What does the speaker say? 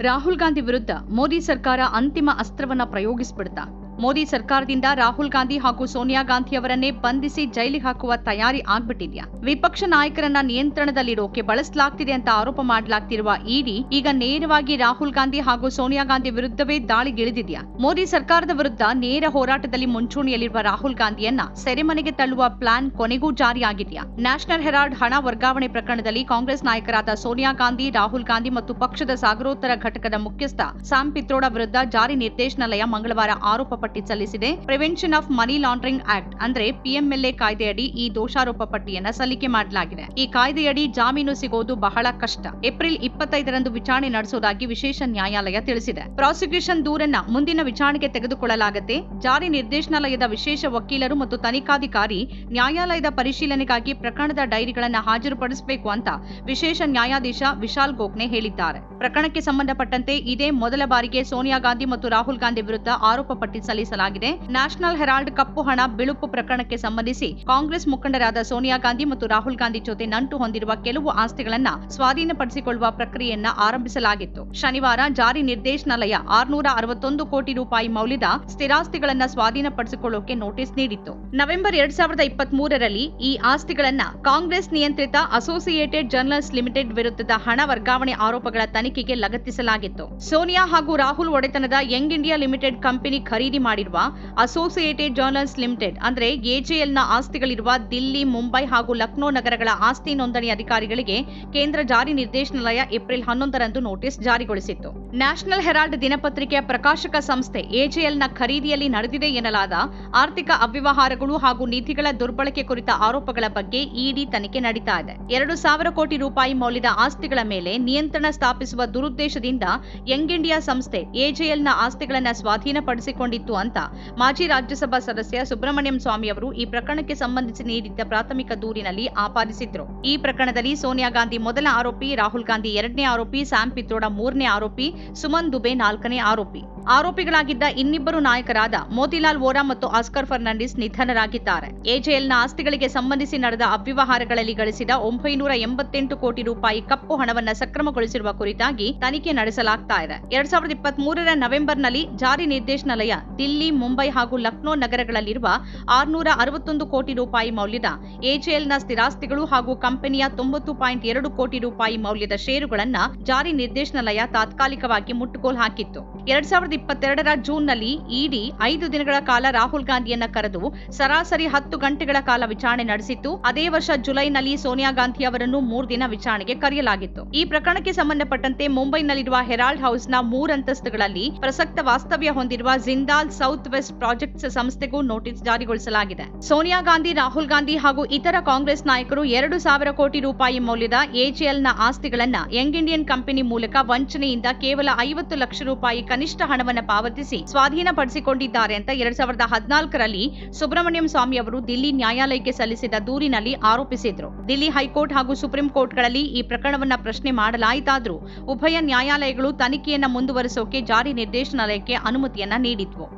ರಾಹುಲ್ ಗಾಂಧಿ ವಿರುದ್ಧ ಮೋದಿ ಸರ್ಕಾರ ಅಂತಿಮ ಅಸ್ತ್ರವನ್ನ ಪ್ರಯೋಗಿಸ್ಬಿಡ್ತಾ ಮೋದಿ ಸರ್ಕಾರದಿಂದ ರಾಹುಲ್ ಗಾಂಧಿ ಹಾಗೂ ಸೋನಿಯಾ ಗಾಂಧಿ ಅವರನ್ನೇ ಬಂಧಿಸಿ ಜೈಲಿಗೆ ಹಾಕುವ ತಯಾರಿ ಆಗ್ಬಿಟ್ಟಿದ್ಯಾ? ವಿಪಕ್ಷ ನಾಯಕರನ್ನ ನಿಯಂತ್ರಣದಲ್ಲಿಡೋಕೆ ಬಳಸಲಾಗ್ತಿದೆ ಅಂತ ಆರೋಪ ಮಾಡಲಾಗ್ತಿರುವ ಇಡಿ ಈಗ ನೇರವಾಗಿ ರಾಹುಲ್ ಗಾಂಧಿ ಹಾಗೂ ಸೋನಿಯಾ ಗಾಂಧಿ ವಿರುದ್ಧವೇ ದಾಳಿಗಿಳಿದಿದ್ಯಾ? ಮೋದಿ ಸರ್ಕಾರದ ವಿರುದ್ಧ ನೇರ ಹೋರಾಟದಲ್ಲಿ ಮುಂಚೂಣಿಯಲ್ಲಿರುವ ರಾಹುಲ್ ಗಾಂಧಿಯನ್ನ ಸೆರೆಮನೆಗೆ ತಳ್ಳುವ ಪ್ಲಾನ್ ಕೊನೆಗೂ ಜಾರಿಯಾಗಿದೆಯಾ? ನ್ಯಾಷನಲ್ ಹೆರಾಲ್ಡ್ ಹಣ ವರ್ಗಾವಣೆ ಪ್ರಕರಣದಲ್ಲಿ ಕಾಂಗ್ರೆಸ್ ನಾಯಕರಾದ ಸೋನಿಯಾ ಗಾಂಧಿ, ರಾಹುಲ್ ಗಾಂಧಿ ಮತ್ತು ಪಕ್ಷದ ಸಾಗರೋತ್ತರ ಘಟಕದ ಮುಖ್ಯಸ್ಥ ಸ್ಯಾಮ್ ಪಿತ್ರೋಡಾ ವಿರುದ್ಧ ಜಾರಿ ನಿರ್ದೇಶನಾಲಯ ಮಂಗಳವಾರ ಆರೋಪ ಪಟ್ಟಿ ಸಲ್ಲಿಸಿದೆ. Prevention of money laundering act ಅಂದ್ರೆ ಪಿಎಂಎಲ್ಎ ಕಾಯ್ದೆಯಡಿ ಈ ದೋಷಾರೋಪ ಪಟ್ಟಿಯನ್ನ ಸಲ್ಲಿಕೆ ಮಾಡಲಾಗಿದೆ. ಈ ಕಾಯ್ದೆಯಡಿ ಜಾಮೀನು ಸಿಗೋದು ಬಹಳ ಕಷ್ಟ. ಏಪ್ರಿಲ್ ಇಪ್ಪತ್ತೈದರಂದು ವಿಚಾರಣೆ ನಡೆಸುವುದಾಗಿ ವಿಶೇಷ ನ್ಯಾಯಾಲಯ ತಿಳಿಸಿದೆ. ಪ್ರಾಸಿಕ್ಯೂಷನ್ ದೂರನ್ನ ಮುಂದಿನ ವಿಚಾರಣೆಗೆ ತೆಗೆದುಕೊಳ್ಳಲಾಗುತ್ತೆ ಜಾರಿ ನಿರ್ದೇಶನಾಲಯದ ವಿಶೇಷ ವಕೀಲರು ಮತ್ತು ತನಿಖಾಧಿಕಾರಿ ನ್ಯಾಯಾಲಯದ ಪರಿಶೀಲನೆಗಾಗಿ ಪ್ರಕರಣದ ಡೈರಿಗಳನ್ನು ಹಾಜರುಪಡಿಸಬೇಕು ಅಂತ ವಿಶೇಷ ನ್ಯಾಯಾಧೀಶ ವಿಶಾಲ್ ಗೋಖ್ನೆ ಹೇಳಿದ್ದಾರೆ. ಪ್ರಕರಣಕ್ಕೆ ಸಂಬಂಧಪಟ್ಟಂತೆ ಇದೇ ಮೊದಲ ಬಾರಿಗೆ ಸೋನಿಯಾ ಗಾಂಧಿ ಮತ್ತು ರಾಹುಲ್ ಗಾಂಧಿ ವಿರುದ್ಧ ಆರೋಪ ಪಟ್ಟಿ ಸಲ್ಲಿಸಲಾಗಿದೆ ನ್ಯಾಷನಲ್ ಹೆರಾಲ್ಡ್ ಕಪ್ಪು ಹಣ ಬಿಳುಪು ಪ್ರಕರಣಕ್ಕೆ ಸಂಬಂಧಿಸಿ ಕಾಂಗ್ರೆಸ್ ಮುಖಂಡರಾದ ಸೋನಿಯಾ ಗಾಂಧಿ ಮತ್ತು ರಾಹುಲ್ ಗಾಂಧಿ ಜೊತೆ ನಂಟು ಹೊಂದಿರುವ ಕೆಲವು ಆಸ್ತಿಗಳನ್ನ ಸ್ವಾಧೀನಪಡಿಸಿಕೊಳ್ಳುವ ಪ್ರಕ್ರಿಯೆಯನ್ನ ಆರಂಭಿಸಲಾಗಿತ್ತು. ಶನಿವಾರ ಜಾರಿ ನಿರ್ದೇಶನಾಲಯ ಆರ್ನೂರ ಅರವತ್ತೊಂದು ಕೋಟಿ ರೂಪಾಯಿ ಮೌಲ್ಯದ ಸ್ಥಿರಾಸ್ತಿಗಳನ್ನ ಸ್ವಾಧೀನಪಡಿಸಿಕೊಳ್ಳೋಕೆ ನೋಟಿಸ್ ನೀಡಿತ್ತು. ನವೆಂಬರ್ ಎರಡ್ ಸಾವಿರದ ಇಪ್ಪತ್ತ್ ಈ ಆಸ್ತಿಗಳನ್ನ ಕಾಂಗ್ರೆಸ್ ನಿಯಂತ್ರಿತ ಅಸೋಸಿಯೇಟೆಡ್ ಜರ್ನಲ್ಸ್ ಲಿಮಿಟೆಡ್ ವಿರುದ್ಧದ ಹಣ ವರ್ಗಾವಣೆ ಆರೋಪಗಳ ತನಿಖೆಗೆ ಲಗತ್ತಿಸಲಾಗಿತ್ತು. ಸೋನಿಯಾ ಹಾಗೂ ರಾಹುಲ್ ಒಡೆತನದ ಯಂಗ್ ಇಂಡಿಯಾ ಲಿಮಿಟೆಡ್ ಕಂಪನಿ ಖರೀದಿ ಮಾಡಿರುವ ಅಸೋಸಿಯೇಟೆಡ್ ಜರ್ನಲ್ಸ್ ಲಿಮಿಟೆಡ್ ಅಂದ್ರೆ ಎಜೆಎಲ್ನ ಆಸ್ತಿಗಳಿರುವ ದಿಲ್ಲಿ, ಮುಂಬೈ ಹಾಗೂ ಲಕ್ನೋ ನಗರಗಳ ಆಸ್ತಿ ನೋಂದಣಿ ಅಧಿಕಾರಿಗಳಿಗೆ ಕೇಂದ್ರ ಜಾರಿ ನಿರ್ದೇಶನಾಲಯ ಏಪ್ರಿಲ್ ಹನ್ನೊಂದರಂದು ನೋಟಿಸ್ ಜಾರಿಗೊಳಿಸಿತ್ತು. ನ್ಯಾಷನಲ್ ಹೆರಾಲ್ಡ್ ದಿನಪತ್ರಿಕೆಯ ಪ್ರಕಾಶಕ ಸಂಸ್ಥೆ ಎಜೆಎಲ್ನ ಖರೀದಿಯಲ್ಲಿ ನಡೆದಿದೆ ಎನ್ನಲಾದ ಆರ್ಥಿಕ ಅವ್ಯವಹಾರಗಳು ಹಾಗೂ ನಿಧಿಗಳ ದುರ್ಬಳಕೆ ಕುರಿತ ಆರೋಪಗಳ ಬಗ್ಗೆ ಇಡಿ ತನಿಖೆ ನಡೀತಾ ಇದೆ. ಎರಡು ಸಾವಿರ ಕೋಟಿ ರೂಪಾಯಿ ಮೌಲ್ಯದ ಆಸ್ತಿಗಳ ಮೇಲೆ ನಿಯಂತ್ರಣ ಸ್ಥಾಪಿಸುವ ದುರುದ್ದೇಶದಿಂದ ಯಂಗ್ ಇಂಡಿಯಾ ಸಂಸ್ಥೆ ಎಜೆಎಲ್ನ ಆಸ್ತಿಗಳನ್ನು ಸ್ವಾಧೀನಪಡಿಸಿಕೊಂಡಿತ್ತು ಅಂತ ಮಾಜಿ ರಾಜ್ಯಸಭಾ ಸದಸ್ಯ ಸುಬ್ರಹ್ಮಣ್ಯಂ ಸ್ವಾಮಿ ಅವರು ಈ ಪ್ರಕರಣಕ್ಕೆ ಸಂಬಂಧಿಸಿ ನೀಡಿದ್ದ ಪ್ರಾಥಮಿಕ ದೂರಿನಲ್ಲಿ ಆಪಾದಿಸಿದ್ರು. ಈ ಪ್ರಕರಣದಲ್ಲಿ ಸೋನಿಯಾ ಗಾಂಧಿ ಮೊದಲ ಆರೋಪಿ, ರಾಹುಲ್ ಗಾಂಧಿ ಎರಡನೇ ಆರೋಪಿ, ಸ್ಯಾಮ್ ಪಿತ್ರೋಡ ಮೂರನೇ ಆರೋಪಿ, ಸುಮನ್ ದುಬೆ ನಾಲ್ಕನೇ ಆರೋಪಿ. ಆರೋಪಿಗಳಾಗಿದ್ದ ಇನ್ನಿಬ್ಬರು ನಾಯಕರಾದ ಮೋತಿಲಾಲ್ ವೋರಾ ಮತ್ತು ಆಸ್ಕರ್ ಫರ್ನಾಂಡಿಸ್ ನಿಧನರಾಗಿದ್ದಾರೆ. ಎಜೆಎಲ್ನ ಆಸ್ತಿಗಳಿಗೆ ಸಂಬಂಧಿಸಿ ನಡೆದ ಅವ್ಯವಹಾರಗಳಲ್ಲಿ ಗಳಿಸಿದ ಒಂಬೈನೂರ ಎಂಬತ್ತೆಂಟು ಕೋಟಿ ರೂಪಾಯಿ ಕಪ್ಪು ಹಣವನ್ನು ಸಕ್ರಮಗೊಳಿಸಿರುವ ಕುರಿತಾಗಿ ತನಿಖೆ ನಡೆಸಲಾಗ್ತಾ ಇದೆ. ಎರಡ್ ಸಾವಿರದ ಇಪ್ಪತ್ತ್ ಮೂರರ ನವೆಂಬರ್ನಲ್ಲಿ ಜಾರಿ ನಿರ್ದೇಶನಾಲಯ ದಿಲ್ಲಿ, ಮುಂಬೈ ಹಾಗೂ ಲಕ್ನೋ ನಗರಗಳಲ್ಲಿರುವ ಆರ್ನೂರ ಅರವತ್ತೊಂದು ಕೋಟಿ ರೂಪಾಯಿ ಮೌಲ್ಯದ ಎಜೆಎಲ್ನ ಸ್ಥಿರಾಸ್ತಿಗಳು ಹಾಗೂ ಕಂಪನಿಯ ತೊಂಬತ್ತು ಪಾಯಿಂಟ್ ಎರಡು ಕೋಟಿ ರೂಪಾಯಿ ಮೌಲ್ಯದ ಷೇರುಗಳನ್ನ ಜಾರಿ ನಿರ್ದೇಶನಾಲಯ ತಾತ್ಕಾಲಿಕವಾಗಿ ಮುಟ್ಟುಗೋಲು ಹಾಕಿತ್ತು. ಎರಡ್ ಸಾವಿರದ ಇಪ್ಪತ್ತೆರಡರ ಜೂನ್ನಲ್ಲಿ ಇಡಿ ಐದು ದಿನಗಳ ಕಾಲ ರಾಹುಲ್ ಗಾಂಧಿಯನ್ನ ಕರೆದು ಸರಾಸರಿ ಹತ್ತು ಗಂಟೆಗಳ ಕಾಲ ವಿಚಾರಣೆ ನಡೆಸಿತ್ತು. ಅದೇ ವರ್ಷ ಜುಲೈನಲ್ಲಿ ಸೋನಿಯಾ ಗಾಂಧಿ ಅವರನ್ನು ಮೂರು ದಿನ ವಿಚಾರಣೆಗೆ ಕರೆಯಲಾಗಿತ್ತು. ಈ ಪ್ರಕರಣಕ್ಕೆ ಸಂಬಂಧಪಟ್ಟಂತೆ ಮುಂಬೈನಲ್ಲಿರುವ ಹೆರಾಲ್ಡ್ ಹೌಸ್ನ ಮೂರಂತಸ್ತುಗಳಲ್ಲಿ ಪ್ರಸಕ್ತ ವಾಸ್ತವ್ಯ ಹೊಂದಿರುವ ಜಿಂದಾಲ್ ಸೌತ್ ವೆಸ್ಟ್ ಪ್ರಾಜೆಕ್ಟ್ಸ್ ಸಂಸ್ಥೆಗೂ ನೋಟಿಸ್ ಜಾರಿಗೊಳಿಸಲಾಗಿದೆ. ಸೋನಿಯಾ ಗಾಂಧಿ, ರಾಹುಲ್ ಗಾಂಧಿ ಹಾಗೂ ಇತರ ಕಾಂಗ್ರೆಸ್ ನಾಯಕರು ಎರಡು ಸಾವಿರ ಕೋಟಿ ರೂಪಾಯಿ ಮೌಲ್ಯದ ಎಜಿಎಲ್ನ ಆಸ್ತಿಗಳನ್ನ ಯಂಗ್ ಇಂಡಿಯನ್ ಕಂಪನಿ ಮೂಲಕ ವಂಚನೆಯಿಂದ ಕೇವಲ ಐವತ್ತು ಲಕ್ಷ ರೂಪಾಯಿ ಕನಿಷ್ಠ ಹಣವನ್ನು ಪಾವತಿಸಿ ಸ್ವಾಧೀನಪಡಿಸಿಕೊಂಡಿದ್ದಾರೆ ಅಂತ ಎರಡ್ ಸಾವಿರದ ಹದಿನಾಲ್ಕರಲ್ಲಿ ಸುಬ್ರಹ್ಮಣ್ಯಂ ಸ್ವಾಮಿ ಅವರು ದಿಲ್ಲಿ ನ್ಯಾಯಾಲಯಕ್ಕೆ ಸಲ್ಲಿಸಿದ ದೂರಿನಲ್ಲಿ ಆರೋಪಿಸಿದ್ರು. ದಿಲ್ಲಿ ಹೈಕೋರ್ಟ್ ಹಾಗೂ ಸುಪ್ರೀಂ ಕೋರ್ಟ್ಗಳಲ್ಲಿ ಈ ಪ್ರಕರಣವನ್ನ ಪ್ರಶ್ನೆ ಮಾಡಲಾಯಿತಾದ್ರೂ ಉಭಯ ನ್ಯಾಯಾಲಯಗಳು ತನಿಖೆಯನ್ನ ಮುಂದುವರಿಸೋಕೆ ಜಾರಿ ನಿರ್ದೇಶನಾಲಯಕ್ಕೆ ಅನುಮತಿಯನ್ನ ನೀಡಿದ್ವು.